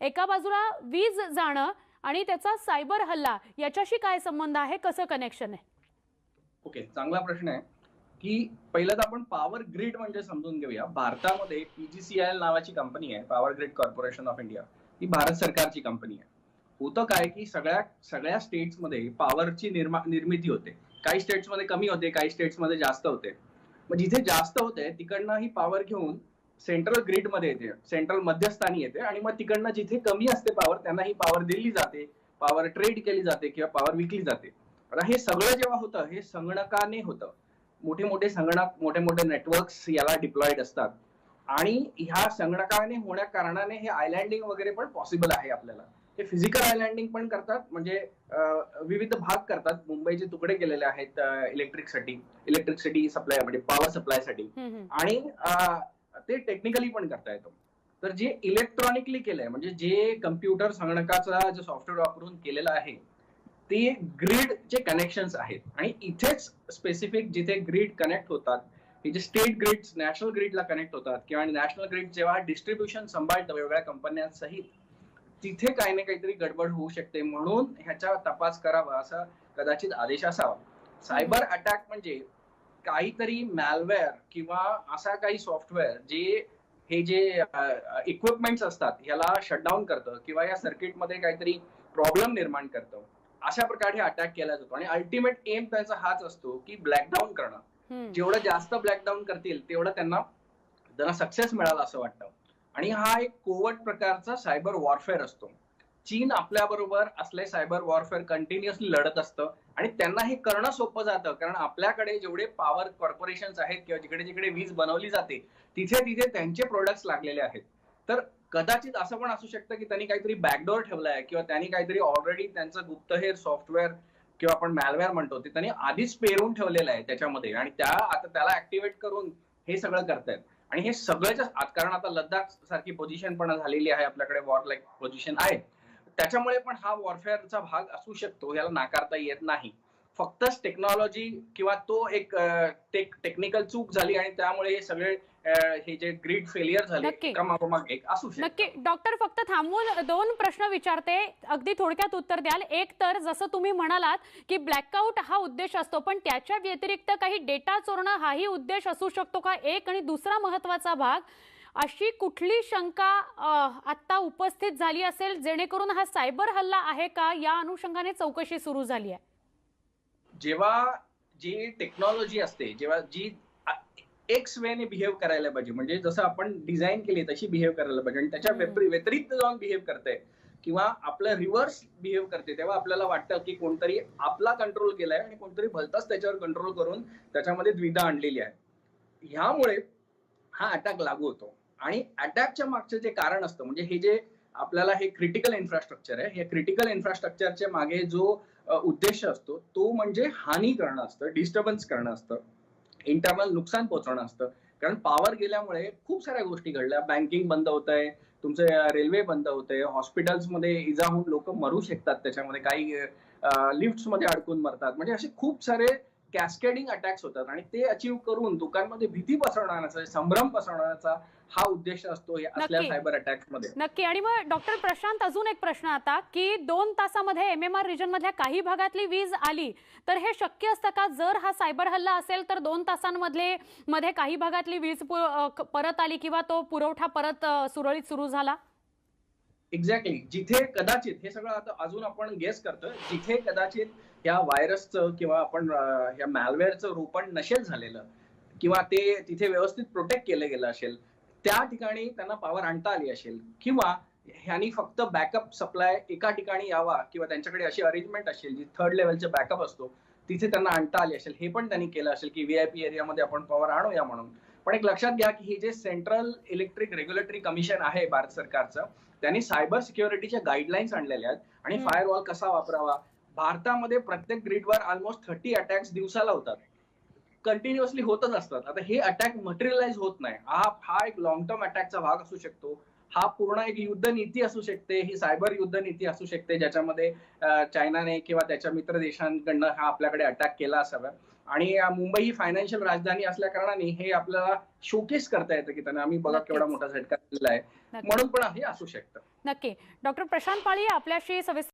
एका बाजूला वीज जाणं आणि त्याचा सायबर हल्ला याच्याशी काय संबंध आहे? कसं कनेक्शन आहे? ओके चांगला प्रश्न आहे की पहिलं तर आपण पॉवर ग्रीड म्हणजे समजून घेऊया. भारतामध्ये पीजीसीआयएल नावाची कंपनी आहे power grid corporation of India ही भारत सरकारची कंपनी आहे. होतं काय की सगळ्या सगळ्या स्टेट्समध्ये पॉवरची निर्मा निर्मिती होते. काही स्टेट्समध्ये कमी होते काही स्टेट्समध्ये जास्त होते. मग जिथे जास्त होते तिकडनं ही पॉवर घेऊन सेंट्रल ग्रीडमध्ये येते सेंट्रल मध्यस्थानी येते आणि मग तिकडनं जिथे कमी असते पॉवर त्यांना ही पॉवर दिली जाते. पॉवर ट्रेड केली जाते किंवा पॉवर विकली जाते. आता हे सगळं जेव्हा होतं हे संगणकाने होतं. मोठे मोठे संगणक मोठे मोठे नेटवर्क्स याला डिप्लॉइड असतात. आणि ह्या संगणकाने होण्या कारणाने हे आयलँडिंग वगैरे पण पॉसिबल आहे आपल्याला. हे फिजिकल आयलँडिंग पण करतात म्हणजे विविध भाग करतात. मुंबईचे तुकडे केलेले आहेत इलेक्ट्रिकसाठी इलेक्ट्रिसिटी सप्लाय म्हणजे पॉवर सप्लायसाठी. आणि ते टेक्निकली पण करता येतो. तर जे इलेक्ट्रॉनिकली केलंय म्हणजे जे कम्प्युटर संगणकाचा जे सॉफ्टवेअर वापरून केलेलं आहे ते ग्रीडचे कनेक्शन्स आहेत. आणि इथेच स्पेसिफिक जिथे ग्रीड कनेक्ट होतात हे जे स्टेट ग्रीड नॅशनल ग्रीडला कनेक्ट होतात किंवा नॅशनल ग्रीड जेव्हा डिस्ट्रीब्युशन सांभाळतं वेगवेगळ्या कंपन्यांसहित तिथे काही ना काहीतरी गडबड होऊ शकते. म्हणून ह्याचा तपास करावा असा कदाचित आदेश असावा. सायबर अटॅक म्हणजे काहीतरी मॅलवेअर किंवा असा काही सॉफ्टवेअर जे हे जे इक्विपमेंट्स असतात ह्याला शटडाऊन करतं किंवा या सर्किटमध्ये काहीतरी प्रॉब्लेम निर्माण करतं अशा प्रकारे अटॅक केला जातो. आणि अल्टिमेट एम त्याचा हाच असतो की ब्लॅकडाऊन करणं. जेवढं जास्त ब्लॅकडाऊन करतील तेवढं त्यांना त्यांना सक्सेस मिळाला असं वाटतं. आणि हा एक कोवट प्रकारचा सायबर वॉरफेअर असतो. चीन आपल्या बरोबर असले सायबर वॉरफेअर कंटिन्युअसली लढत असतं. आणि त्यांना हे करणं सोपं जातं. कारण आपल्याकडे जेवढे पॉवर कॉर्पोरेशन आहेत किंवा जिकडे जिकडे वीज बनवली जाते तिथे तिथे त्यांचे प्रोडक्ट्स लागलेले आहेत. तर कदाचित असं पण असू शकतं की त्यांनी काहीतरी बॅकडोर आहे किंवा त्यांनी काहीतरी ऑलरेडी त्यांचं गुप्तहेर सॉफ्टवेअर किंवा आपण मॅलवेअर म्हणतो ते त्यांनी आधीच पेरून ठेवलेलं आहे त्याच्यामध्ये. आणि त्या आता त्याला ऍक्टिव्हेट करून हे सगळं करतायत. आणि हे सगळ्याच्या कारण आता लद्दाख सारखी पोझिशन पण झालेली आहे आपल्याकडे वॉर लाईक पोझिशन आहे. त्याच्यामुळे पण हा वॉरफेअरचा भाग असू शकतो याला नाकारता येत नाही. फक्तच टेक्नॉलॉजी किंवा तो एक टेक्निकल चूक झाली आणि त्यामुळे हे सगळे हे जे ग्रीड फेलियर झाले. एका असू नक्की. डॉक्टर फक्त थांबून दोन प्रश्न विचारते. अगदी थोडक्यात उत्तर द्याल. एक तर जसं तुम्ही म्हणालात की ब्लॅकआउट हा उद्देश असतो पण त्याच्या व्यतिरिक्त काही डेटा चोरणं हाही उद्देश असू शकतो का? एक आणि दुसरा महत्त्वाचा भाग अशी कुठली शंका अ, आत्ता उपस्थित झाली असेल जेणेकरून हा सायबर हल्ला आहे का? या अनुषंगाने चौकशी सुरू झाली आहे. जेव्हा जी टेक्नॉलॉजी असते जेव्हा जी एक्स वेने बिहेव करायला पाहिजे म्हणजे जसं आपण डिझाईन केली तशी बिहेव करायला पाहिजे. आणि त्याच्या व्यतिरिक्त जाऊन बिहेव करते. किंवा आपलं रिव्हर्स बिहेव करते. तेव्हा आपल्याला वाटतं की कोणतरी आपला कंट्रोल केलाय आणि कोणतरी भलताच त्याच्यावर कंट्रोल करून त्याच्यामध्ये द्विधा आणलेली आहे. ह्यामुळे हा अटॅक लागू होतो. आणि अटॅकच्या मागचे जे कारण असतं म्हणजे हे जे आपल्याला हे क्रिटिकल इन्फ्रास्ट्रक्चर आहे हे क्रिटिकल इन्फ्रास्ट्रक्चरच्या मागे जो उद्देश असतो तो म्हणजे हानी करणं असतं डिस्टर्बन्स करणं असतं इंटरनल नुकसान पोहोचवणं असतं. कारण पॉवर गेल्यामुळे खूप साऱ्या गोष्टी घडल्या. बँकिंग बंद होत आहे तुमचे रेल्वे बंद होते हॉस्पिटल्समध्ये इजा होऊन लोक मरू शकतात त्याच्यामध्ये काही लिफ्टमध्ये अडकून मरतात. म्हणजे असे खूप सारे कॅस्केडिंग अटॅक्स होतात आणि ते अचीव करून दुकानमध्ये भीती पसरवण्याचा संभ्रम पसरवण्याचा हा उद्देश असतो असल्या. सायबर अटॅक्समध्ये नक्की. आणि मग डॉक्टर प्रशांत अजून एक प्रश्न आता की दोन तासामध्ये एम एम आर रिजन मधल्या काही भागातली वीज आली तर हे शक्य असतं का? जर हा सायबर हल्ला असेल तर दोन तासांमधले मध्ये काही भागातली वीज परत आली किंवा तो पुरवठा परत सुरळीत सुरू झाला? एक्झॅक्टली जिथे कदाचित हे सगळं आता अजून आपण गेस करतोय जिथे कदाचित या व्हायरसचं किंवा आपण अं, या मॅलवेअरचं रोपण नसेल झालेलं किंवा ते तिथे व्यवस्थित प्रोटेक्ट केलं गेलं असेल त्या ठिकाणी त्यांना पॉवर आणता आली असेल किंवा ह्यांनी फक्त बॅकअप सप्लाय एका ठिकाणी यावा किंवा त्यांच्याकडे अशी अरेंजमेंट असेल जी थर्ड लेवलचे बॅकअप असतो तिथे त्यांना आणता आली असेल हे पण त्यांनी केलं असेल की व्हीआयपी एरियामध्ये आपण पॉवर आणूया म्हणून पण एक लक्षात घ्या की हे जे सेंट्रल इलेक्ट्रिक रेग्युलेटरी कमिशन आहे भारत सरकारचं त्यांनी सायबर सिक्युरिटीच्या गाईडलाईन्स आणलेल्या आहेत आणि हम्म. फायरवॉल कसा वापरावा भारतामध्ये प्रत्येक ग्रीडवर ऑलमोस्ट थर्टी अटॅक्स दिवसाला होतात. कंटिन्युअसली होतच असतात आता हे अटॅक मटेरियलाइज होत नाही. हा हा एक लॉंग टर्म अटॅकचा भाग असू शकतो. हा पूर्ण एक युद्ध नीती असू शकते. ही सायबर युद्ध नीती असू शकते ज्याच्यामध्ये चायनाने किंवा त्याच्या मित्र देशांकडनं हा आपल्याकडे अटॅक केला असावा. आणि मुंबई ही फायनान्शियल राजधानी असल्या कारणाने हे आपल्याला शोकेस करता येतं की त्यांना आम्ही बघा. केवढा मोठा झटका दिलेला आहे. म्हणून पण हे असू शकतं. नक्की. डॉक्टर प्रशांत पाळी आपल्याशी सविस्तर